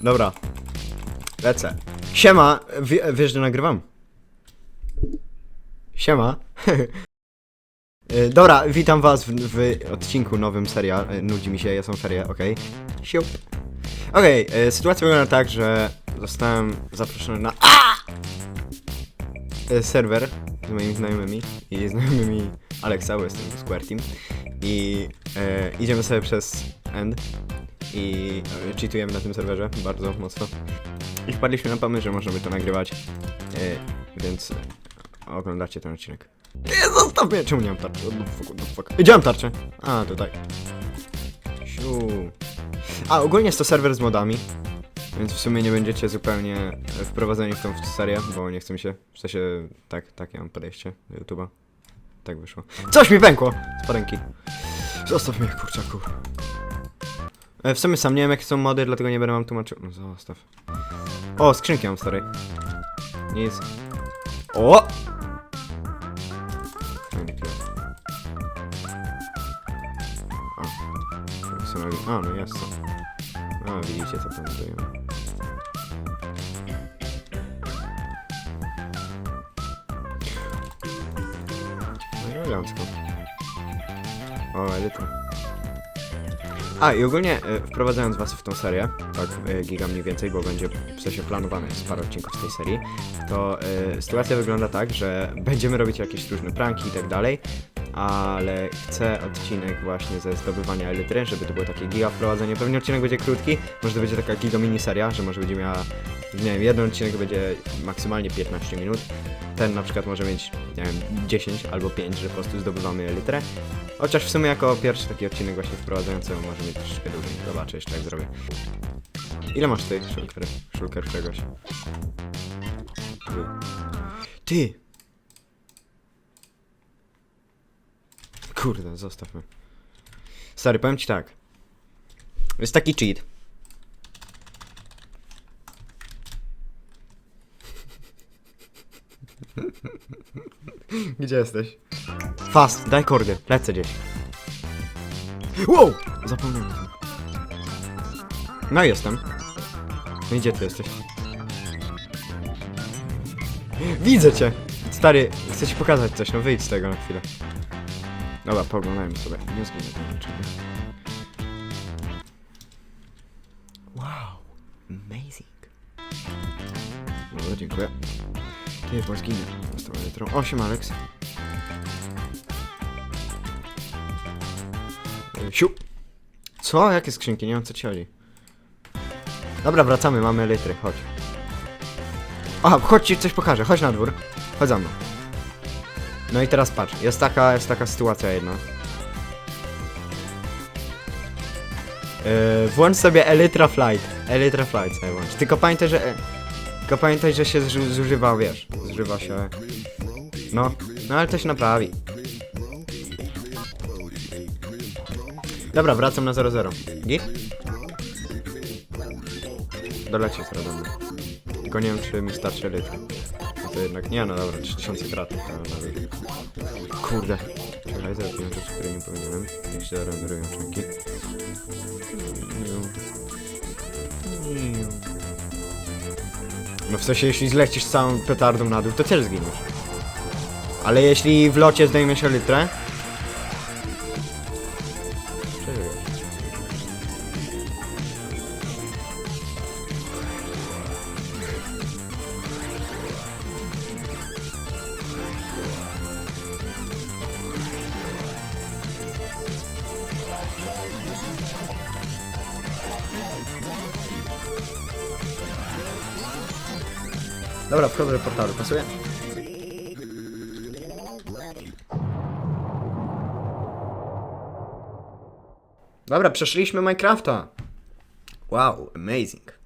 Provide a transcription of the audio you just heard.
Dobra. Lecę. Siema, wie, wiesz, że nagrywam? Siema. Y, Dobra, witam was w, w odcinku nowym seria. y, Nudzi mi się, są ferie, okej. Siup. Okej, y, sytuacja wygląda tak, że zostałem zaproszony na y, serwer z moimi znajomymi i znajomymi Alexa, bo jestem w Square Team. I y, idziemy sobie przez End i cheatujemy na tym serwerze bardzo mocno. I wpadliśmy na pomysł, że można by to nagrywać, y, więc oglądacie ten odcinek. Nie, zostaw mnie! Czemu nie mam tarczy? What the fuck, what the fuck? Gdzie tarczę? A, tutaj. Siu. A, ogólnie jest to serwer z modami, więc w sumie nie będziecie zupełnie e, wprowadzeni w tą serię, bo nie chcę się, w sensie, tak, tak ja mam podejście do YouTube'a. Tak wyszło. Coś mi pękło! Z ręki. Zostaw mnie, kurczaku. E, W sumie sam nie wiem jakie są mody, dlatego nie będę wam tłumaczył. No zostaw. O, skrzynki mam stary. Nic. O! A, no jest to. A, widzicie co tam dają. No i elegancko. O, elita. A i ogólnie e, wprowadzając was w tą serię, tak e, giga mniej więcej, bo będzie w sensie planowane jest parę odcinków z tej serii, to e, sytuacja wygląda tak, że będziemy robić jakieś różne pranki i tak dalej, ale chcę odcinek właśnie ze zdobywania elitry, żeby to było takie giga wprowadzenie. Pewnie odcinek będzie krótki, może to będzie taka giga miniseria, że może będzie miała, nie wiem, jeden odcinek będzie maksymalnie 15 minut, ten na przykład może mieć, nie wiem, 10 albo 5, że po prostu zdobywamy elitrę. Chociaż w sumie jako pierwszy taki odcinek właśnie wprowadzający może mieć troszeczkę dłużej. Zobaczę jeszcze jak zrobię. Ile masz tych szulker? Szulker czegoś. Ty! Kurde, zostawmy. Stary, powiem ci tak. Jest taki cheat. Gdzie jesteś? Fast, daj kordy, lecę gdzieś. Wow! Zapomniałem. No jestem. No i gdzie ty jesteś? Widzę cię! Stary, chcę ci pokazać coś, no wyjdź z tego na chwilę. Dobra, pooglądajmy sobie. Nie zginę niczego. Wow, amazing. Dobra, dziękuję. Ty, zginę. Została jutro. 8, Alex. E, Siu! Co? Jakie skrzynki? Nie wiem co ci chodzi. Dobra, wracamy, mamy litry, chodź. Aha, chodź ci coś pokażę, chodź na dwór. Chodź za mną. No i teraz patrz, jest taka, jest taka sytuacja jedna. Yy, włącz sobie Elytra Flight. Elytra Flight sobie włącz. Tylko pamiętaj, że... Tylko pamiętaj, że się zuży- zużywa, wiesz. Zużywa się... No, no ale to się naprawi. Dobra, wracam na 00. Git? Dolecie zaraz do mnie. Tylko nie wiem, czy mi starczy litry. No to jednak nie, no dobra, 3000 kratów. ale nawet. Kurde. Czekaj, zrobiłem rzeczy, które nie powinienem. Jak się renderują czynki. No w sensie, jeśli zlecisz całą petardą na dół, to też zginiesz. Ale jeśli w locie zdejmiesz litrę... Przeżyjesz. Dobra, wchodzę do portalu, pasuje? Dobra, przeszliśmy Minecrafta. Wow, amazing.